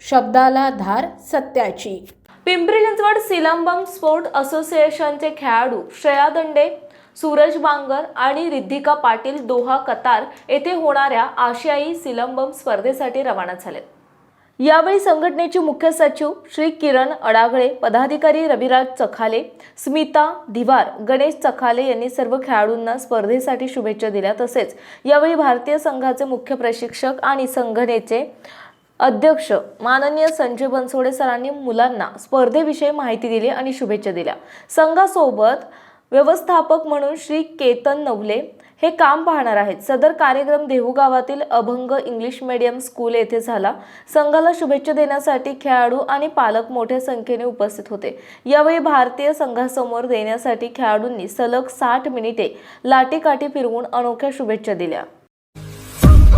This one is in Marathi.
शब्दाला धार सत्याची. पिंपरी चिंचवड सिलंबम स्पोर्ट असोसिएशनचे खेळाडू श्रेया दंडे सूरज बांगर आणि रिद्धिका पाटील दोहा कतार येथे होणाऱ्या आशियाई सिलंबम स्पर्धेसाठी रवाना झाले. यावेळी संघटनेचे मुख्य सचिव श्री किरण अडागळे पदाधिकारी रविराज चखाले स्मिता धिवार गणेश चखाले यांनी सर्व खेळाडूंना स्पर्धेसाठी शुभेच्छा दिल्या. तसेच यावेळी भारतीय संघाचे मुख्य प्रशिक्षक आणि संघटनेचे अध्यक्ष माननीय संजय बनसोडे सरांनी मुलांना स्पर्धेविषयी माहिती दिली आणि शुभेच्छा दिल्या. संघासोबत व्यवस्थापक म्हणून श्री केतन नवले हे काम पाहणार आहेत. सदर कार्यक्रम देहू गावातील अभंग इंग्लिश मीडियम स्कूल येथे झाला. संघाला शुभेच्छा देण्यासाठी खेळाडू आणि पालक मोठ्या संख्येने उपस्थित होते. यावेळी भारतीय संघासमोर देण्यासाठी खेळाडूंनी सलग साठ मिनिटे लाटीकाठी फिरवून अनोख्या शुभेच्छा दिल्या.